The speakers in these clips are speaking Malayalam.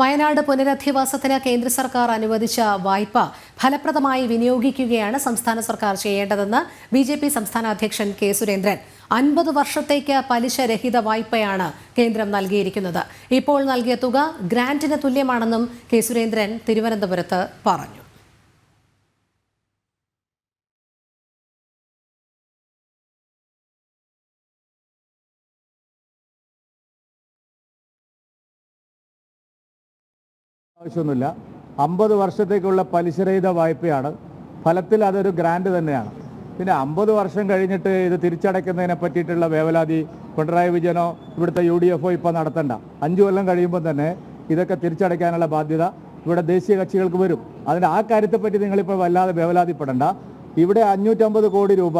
വയനാട് പുനരധിവാസത്തിന് കേന്ദ്ര സർക്കാർ അനുവദിച്ച വായ്പ ഫലപ്രദമായി വിനിയോഗിക്കുകയാണ് സംസ്ഥാന സർക്കാർ ചെയ്യേണ്ടതെന്ന് ബി ജെ പി സംസ്ഥാന അധ്യക്ഷൻ കെ സുരേന്ദ്രൻ. അൻപത് വർഷത്തേക്ക് പലിശരഹിത വായ്പയാണ് കേന്ദ്രം നൽകിയിരിക്കുന്നത്. ഇപ്പോൾ നൽകിയ തുക ഗ്രാന്റിന് തുല്യമാണെന്നും കെ സുരേന്ദ്രൻ തിരുവനന്തപുരത്ത് പറഞ്ഞു. ആവശ്യമൊന്നുമില്ല. അമ്പത് വർഷത്തേക്കുള്ള പലിശരഹിത വായ്പയാണ്. ഫലത്തിൽ അതൊരു ഗ്രാൻഡ് തന്നെയാണ്. പിന്നെ അമ്പത് വർഷം കഴിഞ്ഞിട്ട് ഇത് തിരിച്ചടയ്ക്കുന്നതിനെ പറ്റിയിട്ടുള്ള വേവലാതി പിണറായി വിജയനോ ഇവിടുത്തെ യു ഡി എഫോ ഇപ്പോൾ നടത്തണ്ട. അഞ്ചു കൊല്ലം കഴിയുമ്പോൾ തന്നെ ഇതൊക്കെ തിരിച്ചടയ്ക്കാനുള്ള ബാധ്യത ഇവിടെ ദേശീയ കക്ഷികൾക്ക് വരും. അതിന് ആ കാര്യത്തെപ്പറ്റി നിങ്ങളിപ്പോൾ വല്ലാതെ വേവലാതിപ്പെടണ്ട. ഇവിടെ അഞ്ഞൂറ്റമ്പത് കോടി രൂപ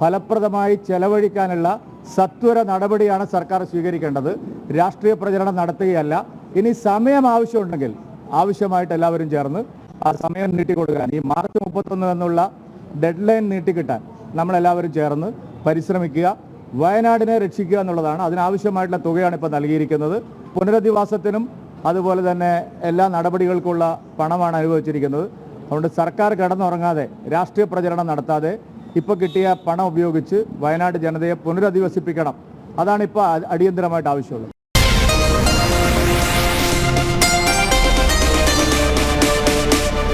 ഫലപ്രദമായി ചെലവഴിക്കാനുള്ള സത്വര നടപടിയാണ് സർക്കാർ സ്വീകരിക്കേണ്ടത്. രാഷ്ട്രീയ പ്രചരണം നടത്തുകയല്ല. ഇനി സമയം ആവശ്യമുണ്ടെങ്കിൽ ആവശ്യമായിട്ട് എല്ലാവരും ചേർന്ന് ആ സമയം നീട്ടിക്കൊടുക്കാൻ ഈ മാർച്ച് മുപ്പത്തൊന്ന് എന്നുള്ള ഡെഡ് ലൈൻ നീട്ടിക്കിട്ടാൻ നമ്മളെല്ലാവരും ചേർന്ന് പരിശ്രമിക്കുക വയനാടിനെ രക്ഷിക്കുക എന്നുള്ളതാണ്. അതിനാവശ്യമായിട്ടുള്ള തുകയാണ് ഇപ്പോൾ നൽകിയിരിക്കുന്നത്. പുനരധിവാസത്തിനും അതുപോലെ തന്നെ എല്ലാ നടപടികൾക്കുള്ള പണമാണ് അനുഭവിച്ചിരിക്കുന്നത്. അതുകൊണ്ട് സർക്കാർ കിടന്നുറങ്ങാതെ രാഷ്ട്രീയ പ്രചരണം നടത്താതെ ഇപ്പോൾ കിട്ടിയ പണം ഉപയോഗിച്ച് വയനാട് ജനതയെ പുനരധിവസിപ്പിക്കണം. അതാണ് ഇപ്പോൾ അടിയന്തരമായിട്ട് ആവശ്യമുള്ളത്.